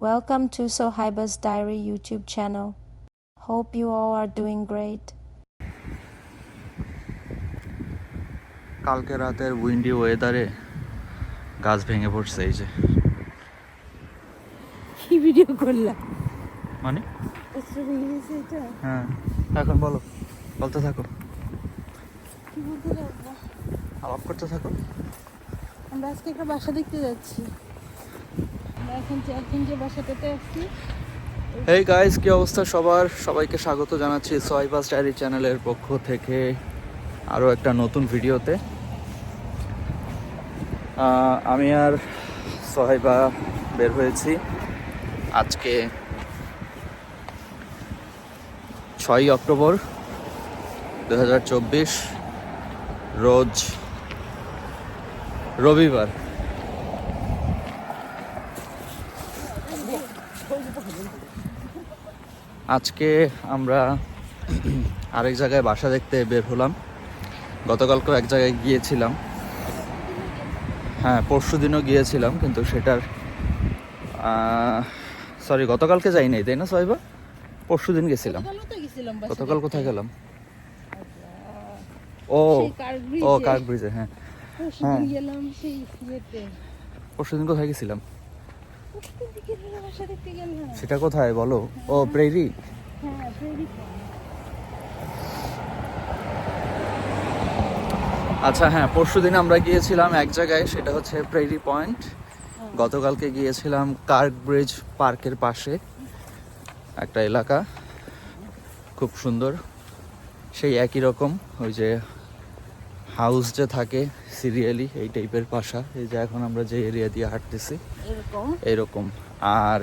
Welcome to Sohaiba's Diary YouTube channel. Hope you all are doing great. কালকে রাতের Windy ওয়েদারে গাছ ভেঙে পড়ছে এই যে। কি ভিডিও করলাম মানে? হয়ে হ্যাঁ। এখন বলো বলতে থাকো। কি বলতে পারব আলাপ করতে থাকো। আমরা আজকে একটা বাসা দেখতে যাচ্ছি। এই গাইস কি অবস্থা সবার? সবাইকে স্বাগত জানাচ্ছি সোয়াইবাস ডায়েরি চ্যানেলের পক্ষ থেকে আরও একটা নতুন ভিডিওতে। আমি আর সোহাইবা বের হয়েছি আজকে ছয়ই অক্টোবর দুহাজার চব্বিশ, রোজ রবিবার। আজকে আমরা আরেক জায়গায় বাসা দেখতে বের হলাম। গতকালকেও এক জায়গায় গিয়েছিলাম। হ্যাঁ পরশু দিনও গিয়েছিলাম কিন্তু সেটার সরি গতকালকে যাই নাই তাই না সাইবা পরশু দিন গেছিলাম। গতকাল কোথায় গেলাম? ও কার্গ ব্রিজে। ও কার্ক ব্রিজে হ্যাঁ। হ্যাঁ। পরশু দিন কোথায় গেছিলাম? সেটা কোথায় বলো? ও, প্রেরি? আচ্ছা হ্যাঁ পরশু দিন আমরা গিয়েছিলাম এক জায়গায়, সেটা হচ্ছে প্রেরি পয়েন্ট। গতকালকে গিয়েছিলাম কার্ক ব্রিজ পার্কের পাশে, একটা এলাকা। খুব সুন্দর। সেই একই রকম, ওই যে হাউস যে থাকে সিরিয়ালি এই টাইপের বাসা এই যে এখন আমরা যে এরিয়া দিয়ে হাঁটতেছি এরকম? আর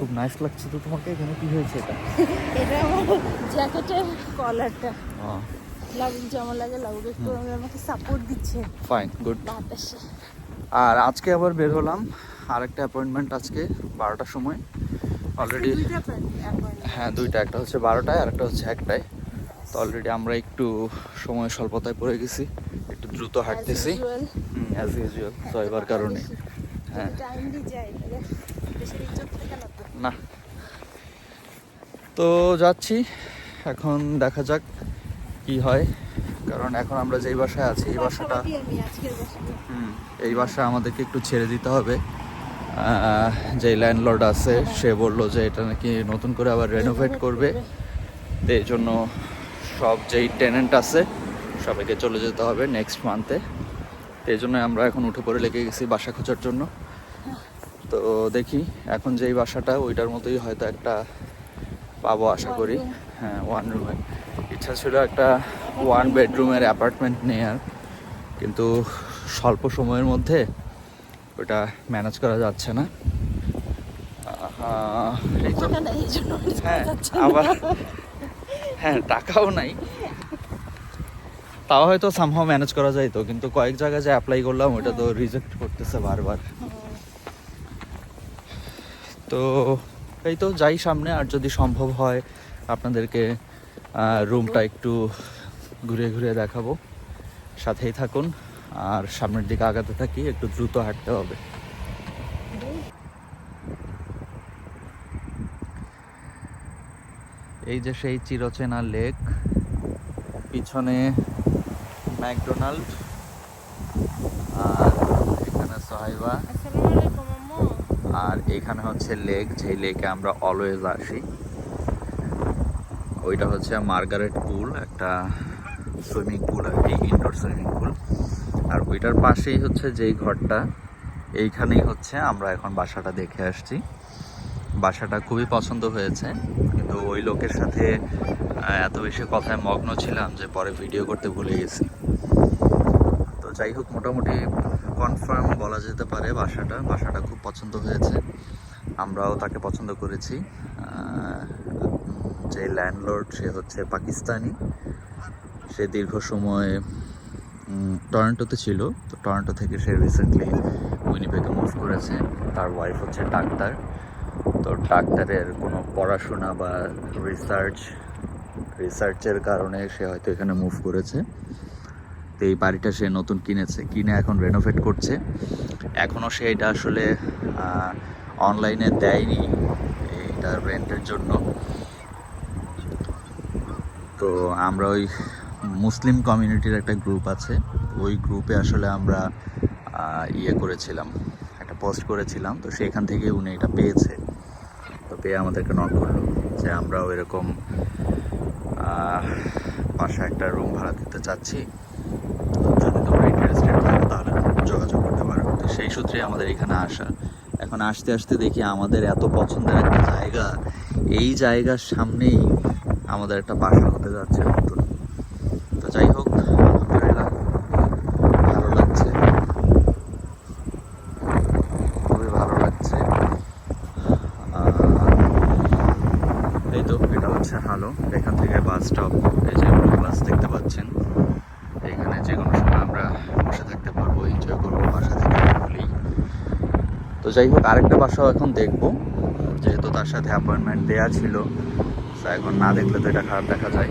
খুব নাইস লাগছে তো তোমাকে এখানে কি হয়েছে এটা? এটা আমার জ্যাকেটের কলারটা লাগুক লাগে লাগুক একটু আমাকে সাপোর্ট দিচ্ছে। ফাইন গুড বাতাসে। আর আজকে আবার বের হলাম আরেকটা অ্যাপয়েন্টমেন্ট আজকে বারোটার সময়। অলরেডি হ্যাঁ দুইটা একটা হচ্ছে বারোটায় আর একটা হচ্ছে একটায়। তো অলরেডি আমরা একটু সময় স্বল্পতায় পড়ে গেছি একটু দ্রুত হাঁটতেছি। অ্যাজ ইউজুয়াল সয়বার কারণে। হ্যাঁ। না। তো যাচ্ছি এখন দেখা যাক কি হয়। কারণ এখন আমরা যেই বাসায় আছি এই বাসাটা হুম, এই বাসা আমাদেরকে একটু ছেড়ে দিতে হবে। যে ল্যান্ডলর্ড আছে সে বলল যে এটা নাকি নতুন করে আবার রেনোভেট করবে। তো এই জন্য সব যেই টেনেন্ট আছে সবাইকে চলে যেতে হবে নেক্সট মান্থে তো এই জন্য আমরা এখন উঠে পড়ে লেগে গেছি বাসা খোঁজার জন্য। তো দেখি এখন যেই বাসাটা ওইটার মতোই হয়তো একটা পাবো আশা করি। হ্যাঁ ওয়ান রুমের ইচ্ছা ছিল একটা ওয়ান বেডরুমের অ্যাপার্টমেন্ট নেওয়ার কিন্তু স্বল্প সময়ের মধ্যে ওটা ম্যানেজ করা যাচ্ছে না। হ্যাঁ। আবার হ্যাঁ টাকাও নাই। তাও হয়তো সামহাও ম্যানেজ করা যায় তো কিন্তু কয়েক জায়গায় যে অ্যাপ্লাই করলাম ওটা তো রিজেক্ট করতেছে বারবার। তো এই তো যাই সামনে আর যদি সম্ভব হয় আপনাদেরকে রুমটা একটু ঘুরে ঘুরে দেখাবো। সাথেই থাকুন আর সামনের দিকে আগাতে থাকি একটু দ্রুত হাঁটতে হবে। এই যে সেই চিরচেনা লেক পিছনে ম্যাকডোনাল্ড আর এখানে আসসালামু আর এখানে হচ্ছে লেক যেই লেকে আমরা অলওয়েজ আসি। ওইটা হচ্ছে মার্গারেট পুল একটা সুইমিং পুল আর কি ইনডোর সুইমিং পুল। আর ওইটার পাশেই হচ্ছে যেই ঘরটা এইখানেই হচ্ছে আমরা এখন বাসাটা দেখে আসছি। বাসাটা খুবই পছন্দ হয়েছে। কিন্তু ওই লোকের সাথে এত বেশি কথায় মগ্ন ছিলাম যে পরে ভিডিও করতে ভুলে গেছি। তো যাই হোক, মোটামুটি কনফার্ম বলা যেতে পারে বাসাটা। বাসাটা খুব পছন্দ হয়েছে। আমরাও তাকে পছন্দ করেছি। যে ল্যান্ডলর্ড সে হচ্ছে পাকিস্তানি। সে দীর্ঘ সময় টরন্টোতে ছিল। তো টরন্টো থেকে সে রিসেন্টলি উইনিপেকে মুভ করেছে। তার ওয়াইফ হচ্ছে ডাক্তার। তো ডাক্তারের কোনো পড়াশোনা বা রিসার্চ রিসার্চের কারণে সে হয়তো এখানে মুভ করেছে। তো এই বাড়িটা সে নতুন কিনেছে, কিনে এখন রেনোভেট করছে। এখনও সে এটা আসলে অনলাইনে দেয়নি এটা রেন্টের জন্য। তো আমরা ওই মুসলিম কমিউনিটির একটা গ্রুপ আছে। ওই গ্রুপে আসলে আমরা ইয়ে করেছিলাম, একটা পোস্ট করেছিলাম। তো সেখান থেকে উনি এটা পেয়েছে। পেয়ে আমাদেরকে নক করল যে আমরাও এরকম বাসা একটা রুম ভাড়া দিতে চাচ্ছি। যদি তোমরা ইন্টারেস্টেড থাকো তাহলে যোগাযোগ করতে পারো। তো সেই সূত্রে আমাদের এখানে আসা। এখন আসতে আসতে দেখি আমাদের এত পছন্দের একটা জায়গা। এই জায়গার সামনেই আমাদের একটা বাসা হতে যাচ্ছে নতুন। তো যাই হোক আলহামদুলিল্লাহ ভালো লাগছে খুবই ভালো লাগছে আহ, এই তো এটা হচ্ছে হালো এখান থেকে বাস স্টপ এই যে বাস দেখতে পাচ্ছেন এখানে যে কোনো সময় আমরা বসে থাকতে পারব এনজয় করব, বাসা থেকে তো যাই হোক, আরেকটা বাসাও এখন দেখব, যেহেতু তার সাথে অ্যাপয়েন্টমেন্ট দেয়া ছিল এখন না দেখলে তো এটা খারাপ দেখা যায়।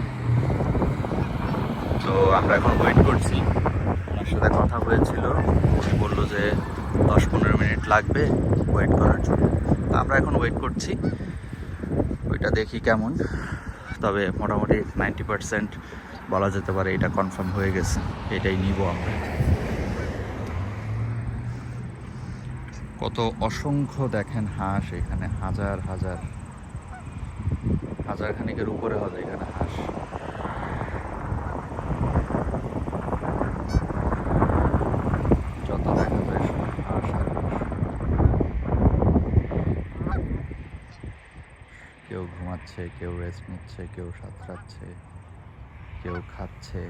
তো আমরা এখন ওয়েট করছি। ওনার সাথে কথা হয়েছিল, উনি বলল যে দশ পনেরো মিনিট লাগবে ওয়েট করার জন্য। আমরা এখন ওয়েট করছি। ওইটা দেখি কেমন। তবে মোটামুটি নাইনটি পারসেন্ট বলা যেতে পারে এটা কনফার্ম হয়ে গেছে, এটাই নিব আমরা। কত অসংখ্য দেখেন হাঁস এখানে, হাজার হাজার হাজার খানিকের উপরে হবে এখানে হাঁস যত দেখা যায় সব হাঁস আর হাঁস। ঘুমাচ্ছে কেউ রেস্ট নিচ্ছে, কেউ সাঁতরাচ্ছে, কেউ খাচ্ছে।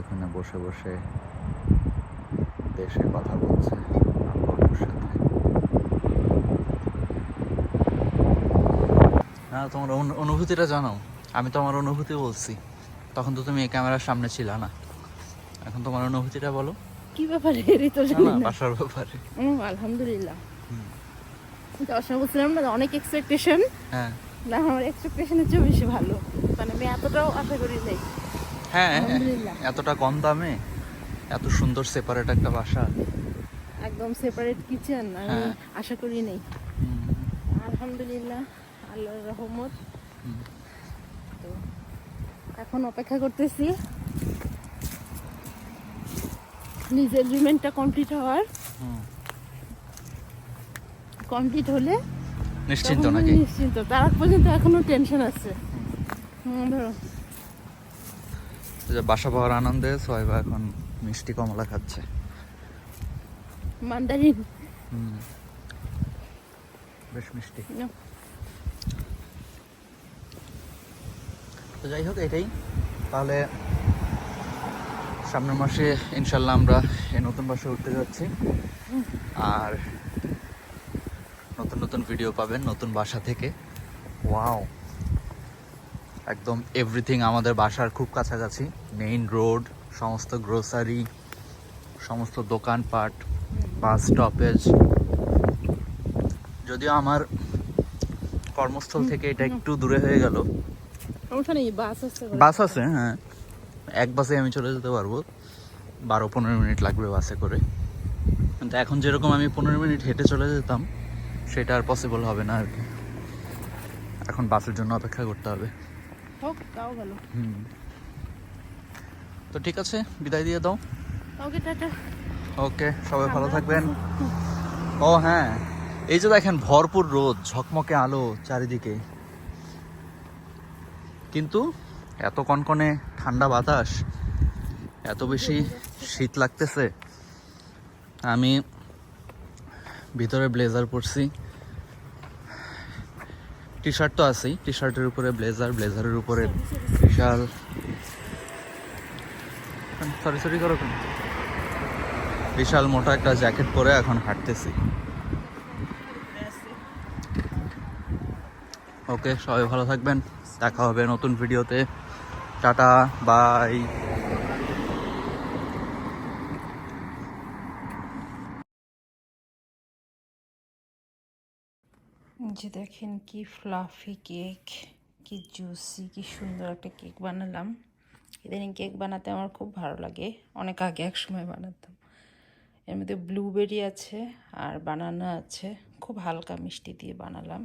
এখানে বসে বসে দেশে কথা বলছে আব্বুর সাথে। না তোমার অনু- অনুভূতিটা জানাও। আমি তো আমার অনুভূতি বলছি। তখন তো তুমি এই ক্যামেরার সামনে ছিল না। এখন তোমার অনুভূতিটা বলো। কি ব্যাপারে? এরই তো জানি না। বাসার ব্যাপারে। হুম, আলহামদুলিল্লাহ যাওয়ার সময় বলছিলাম না অনেক এক্সপেকটেশন হ্যাঁ। না আমার এক্সপেকটেশনের চেয়ে বেশি ভালো। মানে আমি এতটাও আশা করি নাই। হ্যাঁ আলহামদুলিল্লাহ। এতটা কম দামে এত সুন্দর সেপারেট একটা বাসা। একদম সেপারেট কিচেন আমি হ্যাঁ। আশা করি নাই। হুম, আলহামদুলিল্লাহ। আল্লাহর রহমত। তো এখন অপেক্ষা করতেছি। নিজের এগ্রিমেন্টটা কমপ্লিট হওয়ার। কমপ্লিট হলে নিশ্চিন্ত নাকি? নিশ্চিন্ত। তার আগ পর্যন্ত এখনও টেনশন আছে। ধরো। বাসা পাওয়ার আনন্দে এখন মিষ্টি কমলা খাচ্ছে। মান্দারিন। হুম। বেশ মিষ্টি। তো যাই হোক, এটাই। তাহলে সামনের মাসে ইনশাল্লাহ আমরা এই নতুন বাসে উঠতে যাচ্ছি। আর নতুন নতুন ভিডিও পাবেন নতুন বাসা থেকে। ওয়াও একদম এভরিথিং আমাদের বাসার খুব কাছাকাছি। মেইন রোড সমস্ত গ্রোসারি সমস্ত দোকানপাট বাস স্টপেজ যদিও আমার কর্মস্থল থেকে এটা একটু দূরে হয়ে গেল বাস আছে বাস আছে হ্যাঁ। এক বাসে আমি চলে যেতে পারব। বারো পনেরো মিনিট লাগবে বাসে করে। কিন্তু এখন যেরকম আমি পনেরো মিনিট হেঁটে চলে যেতাম সেটা আর পসিবল হবে না আর কি। এখন বাসের জন্য অপেক্ষা করতে হবে। হুম। তো ঠিক আছে বিদায় দিয়ে দাও। ওকে ওকে সবাই ভালো থাকবেন। ও হ্যাঁ। এই যে দেখেন ভরপুর রোদ ঝকমকে আলো চারিদিকে। কিন্তু এত কনকনে ঠান্ডা বাতাস, এত বেশি শীত লাগতেছে। আমি ভিতরে ব্লেজার পরছি। টি শার্ট তো আছেই টি শার্টের উপরে ব্লেজার, ব্লেজারের উপরে বিশাল। সরি সরি করো বিশাল মোটা একটা জ্যাকেট পরে এখন হাঁটতেছি। ওকে, সবাই ভালো থাকবেন। দেখা হবে নতুন ভিডিওতে। Tata, bye. যে দেখেন কি ফ্লাফি কেক কি জুসি কি সুন্দর একটা কেক বানালাম। ইদানিং কেক বানাতে আমার খুব ভালো লাগে। অনেক আগে এক সময় বানাতাম। এর মধ্যে ব্লুবেরি আছে আর বানানা আছে। খুব হালকা মিষ্টি দিয়ে বানালাম।